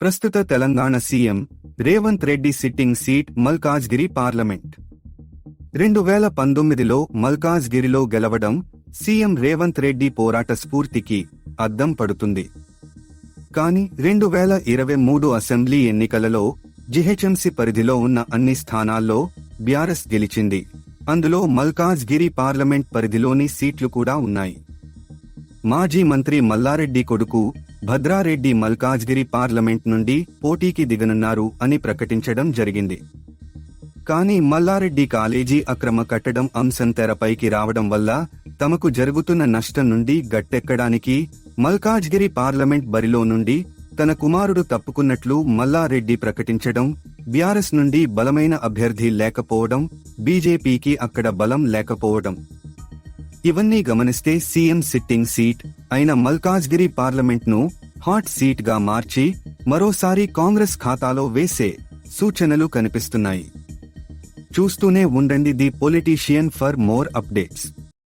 ప్రస్తుత Telangana CM Revanth Reddy sitting seat Malkajgiri parliament. రెండు వేల పంతొమ్మిదిలో మల్కాజ్గిరిలో గెలవడం సీఎం రేవంత్ రెడ్డి పోరాట స్ఫూర్తికి అద్దం పడుతుంది. కాని రెండు వేల ఇరవై మూడు అసెంబ్లీ ఎన్నికలలో జిహెచ్ఎంసీ పరిధిలో ఉన్న అన్ని స్థానాల్లో బ్యారస్ గెలిచింది. అందులో మల్కాజ్గిరి పార్లమెంట్ పరిధిలోని సీట్లు కూడా ఉన్నాయి. మాజీ మంత్రి మల్లారెడ్డి కొడుకు భద్రారెడ్డి మల్కాజ్గిరి పార్లమెంట్ నుండి పోటీకి దిగనున్నారు అని ప్రకటించడం జరిగింది. కానీ మల్లారెడ్డి కాలేజీ అక్రమ కట్టడం అంశం తెరపైకి రావడం వల్ల తమకు జరుగుతున్న నష్టం నుండి గట్టెక్కడానికి మల్కాజ్గిరి పార్లమెంట్ బరిలో నుండి తన కుమారుడు తప్పుకున్నట్లు మల్లారెడ్డి ప్రకటించడం బీఆర్ఎస్ నుండి బలమైన అభ్యర్థి లేకపోవడం బీజేపీకి అక్కడ బలం లేకపోవడం. ఇవన్నీ గమనిస్తే సీఎం సిట్టింగ్ సీట్ అయిన మల్కాజ్గిరి పార్లమెంట్ను హాట్ సీట్గా మార్చి మరోసారి కాంగ్రెస్ ఖాతాలో వేసే సూచనలు కనిపిస్తున్నాయి. చూస్తూనే ఉండండి the politician for more updates.